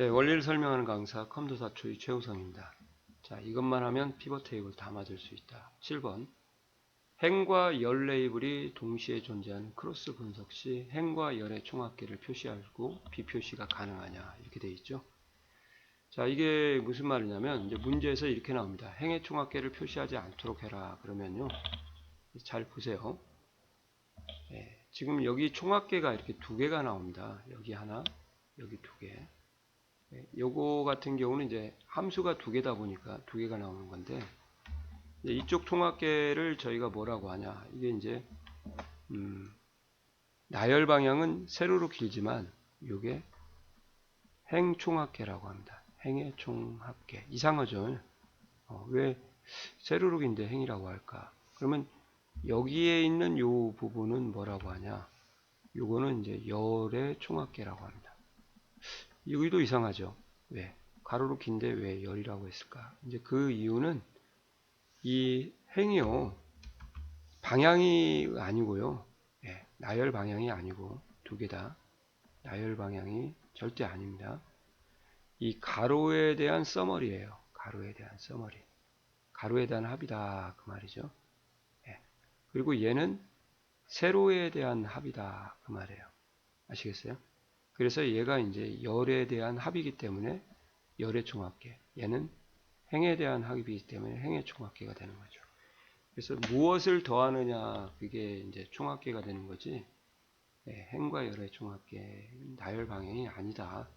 네, 원리를 설명하는 강사 컴도사초의 최우성입니다. 자, 이것만 하면 피벗 테이블 다 맞을 수 있다. 7번. 행과 열 레이블이 동시에 존재하는 크로스 분석 시 행과 열의 총합계를 표시하고 비표시가 가능하냐 이렇게 돼 있죠. 자, 이게 무슨 말이냐면 이제 문제에서 이렇게 나옵니다. 행의 총합계를 표시하지 않도록 해라. 그러면요. 잘 보세요. 예, 지금 여기 총합계가 이렇게 두 개가 나옵니다. 여기 하나, 여기 두 개. 예, 요거 같은 경우는 이제 함수가 두 개다 보니까 두 개가 나오는 건데 이쪽 총합계를 저희가 뭐라고 하냐 이게 이제 음, 나열 방향은 세로로 길지만 이게 행 총합계라고 합니다. 행의 총합계 이상하죠? 어, 왜 세로로 긴데 행이라고 할까? 그러면 여기에 있는 요 부분은 뭐라고 하냐? 요거는 이제 열의 총합계라고 합니다. 여기도 이상하죠. 왜? 가로로 긴데 왜 열이라고 했을까? 이제 그 이유는 이 행이요. 방향이 아니고요. 예, 나열 방향이 아니고 두 개 다 나열 방향이 절대 아닙니다. 이 가로에 대한 써머리예요. 가로에 대한 써머리. 가로에 대한 합이다 그 말이죠. 예. 그리고 얘는 세로에 대한 합이다 그 말이에요. 아시겠어요? 그래서 얘가 이제 열에 대한 합이기 때문에 열의 총합계. 얘는 행에 대한 합이기 때문에 행의 총합계가 되는 거죠. 그래서 무엇을 더하느냐 그게 이제 총합계가 되는 거지. 예, 행과 열의 총합계 나열 방향이 아니다.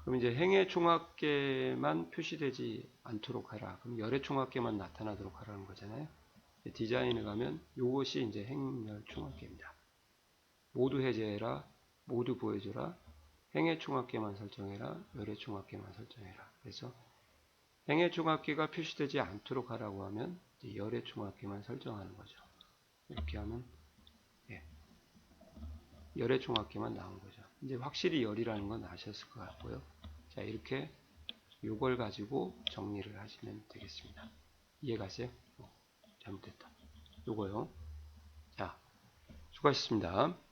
그럼 이제 행의 총합계만 표시되지 않도록 하라. 그럼 열의 총합계만 나타나도록 하라는 거잖아요. 디자인을 가면 이것이 이제 행열 총합계입니다. 모두 해제해라. 모두 보여줘라. 행의 총합계만 설정해라. 열의 총합계만 설정해라. 그래서 행의 총합계가 표시되지 않도록 하라고 하면 열의 총합계만 설정하는 거죠. 이렇게 하면 예. 열의 총합계만 나온 거죠. 이제 확실히 열이라는 건 아셨을 것 같고요. 자 이렇게 요걸 가지고 정리를 하시면 되겠습니다. 이해가세요? 어, 잘못됐다. 요거요. 자 수고하셨습니다.